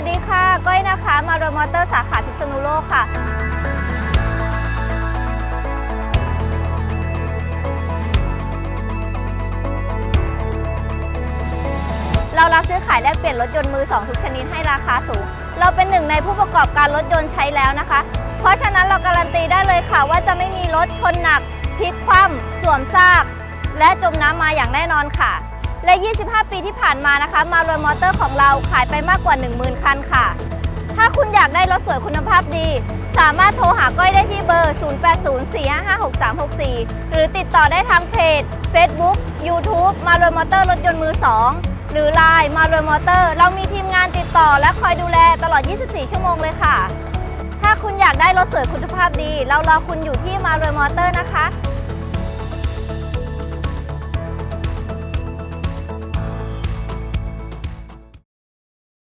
สดีค่ะ ก้อยนะคะ มาโรมอเตอร์สาขาพิษณุโลกค่ะ เรารับซื้อขายแลกเปลี่ยนรถยนต์มือสองทุกชนิดให้ราคาสูง เราเป็นหนึ่งในผู้ประกอบการรถยนต์ใช้แล้วนะคะ เพราะฉะนั้นเราการันตีได้เลยค่ะ ว่าจะไม่มีรถชนหนักพลิกคว่ำสวมซาก และจมน้ำมาอย่างแน่นอนค่ะ และ 25 ปีที่ผ่านมานะคะ มาโรมอเตอร์ของเราขายไปมากกว่า 10,000 คันค่ะ ถ้าคุณอยากได้รถสวยคุณภาพดี สามารถโทรหาก้อยได้ที่เบอร์ 0804556364 หรือติดต่อได้ทางเพจ Facebook YouTube มาโรมอเตอร์รถยนต์มือ 2 หรือ Line มาโรมอเตอร์ เรามีทีมงานติดต่อและคอยดูแลตลอด 24 ชั่วโมงเลยค่ะ ถ้าคุณอยากได้รถสวยคุณภาพดี เรารอคุณอยู่ที่มาโรมอเตอร์นะคะ